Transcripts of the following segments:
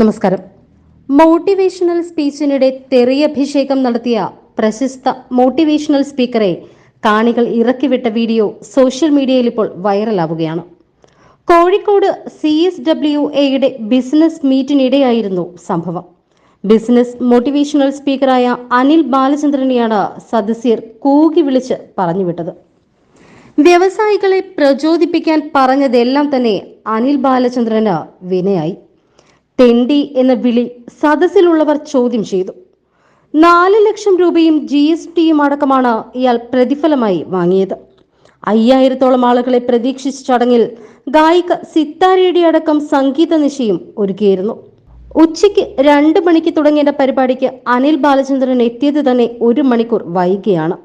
നമസ്കാരം. മോട്ടിവേഷണൽ സ്പീച്ചിനിടെ തെറിയഭിഷേകം നടത്തിയ പ്രശസ്ത മോട്ടിവേഷണൽ സ്പീക്കറെ കാണികൾ ഇറക്കിവിട്ട വീഡിയോ സോഷ്യൽ മീഡിയയിൽ ഇപ്പോൾ വൈറലാവുകയാണ്. കോഴിക്കോട് സി എസ് ഡബ്ല്യു എയുടെ ബിസിനസ് മീറ്റിനിടെയായിരുന്നു സംഭവം. ബിസിനസ് മോട്ടിവേഷണൽ സ്പീക്കറായ അനിൽ ബാലചന്ദ്രനെയാണ് സദസ്യർ കൂകി വിളിച്ച് പറഞ്ഞുവിട്ടത്. വ്യവസായികളെ പ്രചോദിപ്പിക്കാൻ പറഞ്ഞതെല്ലാം തന്നെ അനിൽ ബാലചന്ദ്രന് വിനയായി. തെണ്ടി എന്ന വിളി സദസ്സിലുള്ളവർ ചോദ്യം ചെയ്തു. നാല് ലക്ഷം രൂപയും ജി എസ് ടിയും അടക്കമാണ് ഇയാൾ പ്രതിഫലമായി വാങ്ങിയത്. അയ്യായിരത്തോളം ആളുകളെ പ്രതീക്ഷിച്ച ചടങ്ങിൽ ഗായിക സിത്താരയുടെ അടക്കം സംഗീത നിശയും ഒരുക്കിയിരുന്നു. ഉച്ചയ്ക്ക് രണ്ട് മണിക്ക് തുടങ്ങേണ്ട പരിപാടിക്ക് അനിൽ ബാലചന്ദ്രൻ എത്തിയത് തന്നെ ഒരു മണിക്കൂർ വൈകിയാണ്.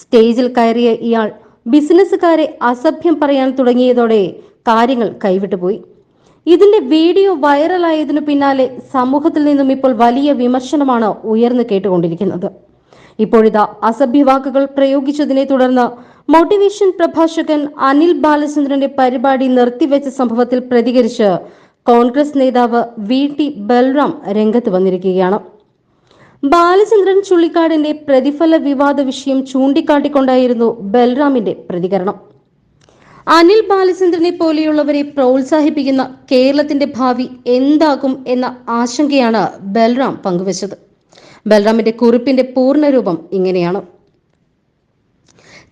സ്റ്റേജിൽ കയറിയ ഇയാൾ ബിസിനസ്സുകാരെ അസഭ്യം പറയാൻ തുടങ്ങിയതോടെ കാര്യങ്ങൾ കൈവിട്ടുപോയി. ഇതിന്റെ വീഡിയോ വൈറലായതിനു പിന്നാലെ സമൂഹത്തിൽ നിന്നും ഇപ്പോൾ വലിയ വിമർശനമാണ് ഉയർന്നു കേട്ടുകൊണ്ടിരിക്കുന്നത്. ഇപ്പോഴിതാ അസഭ്യവാക്കുകൾ പ്രയോഗിച്ചതിനെ തുടർന്ന് മോട്ടിവേഷൻ പ്രഭാഷകൻ അനിൽ ബാലചന്ദ്രന്റെ പരിപാടി നിർത്തിവെച്ച സംഭവത്തിൽ പ്രതികരിച്ച് കോൺഗ്രസ് നേതാവ് വി ടി ബൽറാം രംഗത്ത് വന്നിരിക്കുകയാണ്. ബാലചന്ദ്രൻ ചുള്ളിക്കാടിന്റെ പ്രതിഫല വിവാദ വിഷയം ചൂണ്ടിക്കാട്ടിക്കൊണ്ടായിരുന്നു ബൽറാമിന്റെ പ്രതികരണം. അനിൽ ബാലചന്ദ്രനെ പോലെയുള്ളവരെ പ്രോത്സാഹിപ്പിക്കുന്ന കേരളത്തിന്റെ ഭാവി എന്താകും എന്ന ആശങ്കയാണ് ബൽറാം പങ്കുവച്ചത്. ബൽറാമിന്റെ കുറിപ്പിന്റെ പൂർണരൂപം ഇങ്ങനെയാണ്.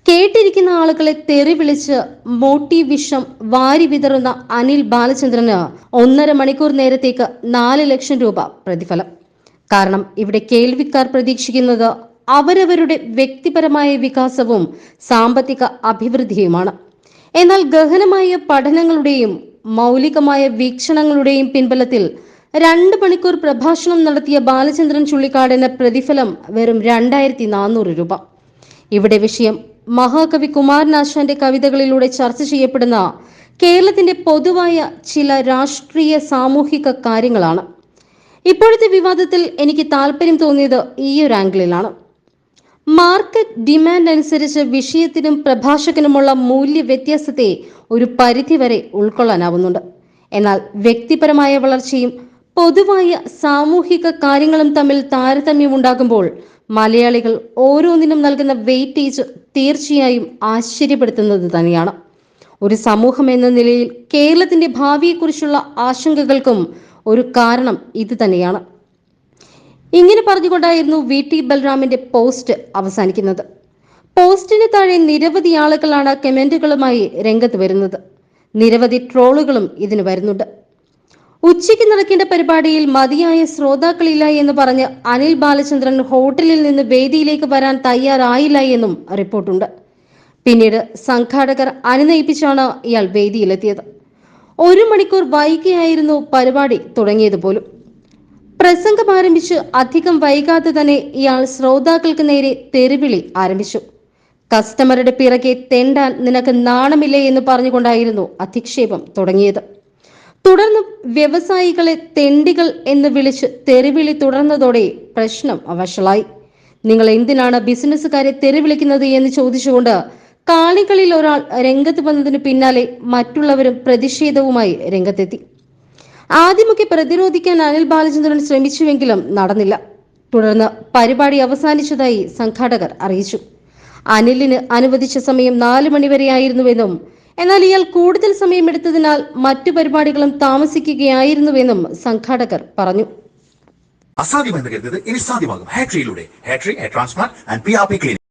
കേട്ടിരിക്കുന്ന ആളുകളെ തെറി വിളിച്ച് മോട്ടിവിഷം വാരി വിതറുന്ന അനിൽ ബാലചന്ദ്രന് ഒന്നര മണിക്കൂർ നേരത്തേക്ക് നാല് ലക്ഷം രൂപ പ്രതിഫലം. കാരണം ഇവിടെ കേൾവിക്കാർ പ്രതീക്ഷിക്കുന്നത് അവരവരുടെ വ്യക്തിപരമായ വികാസവും സാമ്പത്തിക അഭിവൃദ്ധിയുമാണ്. എന്നാൽ ഗഹനമായ പഠനങ്ങളുടെയും മൗലികമായ വീക്ഷണങ്ങളുടെയും പിൻബലത്തിൽ രണ്ട് മണിക്കൂർ പ്രഭാഷണം നടത്തിയ ബാലചന്ദ്രൻ ചുള്ളിക്കാടിന് പ്രതിഫലം വെറും രണ്ടായിരത്തി നാനൂറ് രൂപ. ഇവിടെ വിഷയം മഹാകവി കുമാരനാശാന്റെ കവിതകളിലൂടെ ചർച്ച ചെയ്യപ്പെടുന്ന കേരളത്തിന്റെ പൊതുവായ ചില രാഷ്ട്രീയ സാമൂഹിക കാര്യങ്ങളാണ്. ഇപ്പോഴത്തെ വിവാദത്തിൽ എനിക്ക് താല്പര്യം തോന്നിയത് ഈ ഒരു ആംഗിളിലാണ്. മാർക്കറ്റ് ഡിമാൻഡ് അനുസരിച്ച് വിഷയത്തിനും പ്രഭാഷകനുമുള്ള മൂല്യ വ്യത്യാസത്തെ ഒരു പരിധിവരെ ഉൾക്കൊള്ളാനാവുന്നുണ്ട്. എന്നാൽ വ്യക്തിപരമായ വളർച്ചയും പൊതുവായ സാമൂഹിക കാര്യങ്ങളും തമ്മിൽ താരതമ്യം ഉണ്ടാകുമ്പോൾ മലയാളികൾ ഓരോന്നിനും നൽകുന്ന വെയിറ്റേജ് തീർച്ചയായും ആശ്ചര്യപ്പെടുത്തുന്നത് തന്നെയാണ്. ഒരു സമൂഹം എന്ന നിലയിൽ കേരളത്തിന്റെ ഭാവിയെക്കുറിച്ചുള്ള ആശങ്കകൾക്കും ഒരു കാരണം ഇത് തന്നെയാണ്. ഇങ്ങനെ പറഞ്ഞുകൊണ്ടായിരുന്നു വി ടി ബൽറാമിന്റെ പോസ്റ്റ് അവസാനിക്കുന്നത്. പോസ്റ്റിന് താഴെ നിരവധി ആളുകളാണ് കമന്റുകളുമായി രംഗത്ത് വരുന്നത്. നിരവധി ട്രോളുകളും ഇതിന് വരുന്നുണ്ട്. ഉച്ചയ്ക്ക് നടക്കേണ്ട പരിപാടിയിൽ മതിയായ ശ്രോതാക്കളില്ല എന്ന് പറഞ്ഞ് അനിൽ ബാലചന്ദ്രൻ ഹോട്ടലിൽ നിന്ന് വേദിയിലേക്ക് വരാൻ തയ്യാറായില്ല എന്നും റിപ്പോർട്ടുണ്ട്. പിന്നീട് സംഘാടകർ അനുനയിപ്പിച്ചാണ് ഇയാൾ വേദിയിലെത്തിയത്. ഒരു മണിക്കൂർ വൈകിയായിരുന്നു പരിപാടി തുടങ്ങിയത് പോലും പ്രസംഗം ആരംഭിച്ച് അധികം വൈകാതെ തന്നെ ഇയാൾ ശ്രോതാക്കൾക്ക് നേരെ തെരുവിളി ആരംഭിച്ചു. കസ്റ്റമറുടെ പിറകെ തെണ്ടാൻ നിനക്ക് നാണമില്ലേ എന്ന് പറഞ്ഞുകൊണ്ടായിരുന്നു അധിക്ഷേപം തുടങ്ങിയത്. തുടർന്ന് വ്യവസായികളെ തെണ്ടികൾ എന്ന് വിളിച്ച് തെരുവിളി തുടർന്നതോടെ പ്രശ്നം വഷളായി. നിങ്ങൾ എന്തിനാണ് ബിസിനസ്സുകാരെ തെരുവിളിക്കുന്നത്? എന്ന് ചോദിച്ചുകൊണ്ട് കാളികളിൽ ഒരാൾ രംഗത്ത് വന്നതിന് പിന്നാലെ മറ്റുള്ളവരും പ്രതിഷേധവുമായി രംഗത്തെത്തി. ആദ്യമൊക്കെ പ്രതിരോധിക്കാൻ അനിൽ ബാലചന്ദ്രൻ ശ്രമിച്ചുവെങ്കിലും നടന്നില്ല. തുടർന്ന് പരിപാടി അവസാനിച്ചതായി സംഘാടകർ അറിയിച്ചു. അനിലിന് അനുവദിച്ച സമയം നാലു മണിവരെയായിരുന്നുവെന്നും എന്നാൽ ഇയാൾ കൂടുതൽ സമയമെടുത്തതിനാൽ മറ്റു പരിപാടികളും താമസിക്കുകയായിരുന്നുവെന്നും സംഘാടകർ പറഞ്ഞു. അസാധ്യമെന്ന് കരുതുന്നത് ഇനി സാധ്യമാകും. ഹാട്രിയിലൂടെ ഹാട്രി transplant and P R P clinic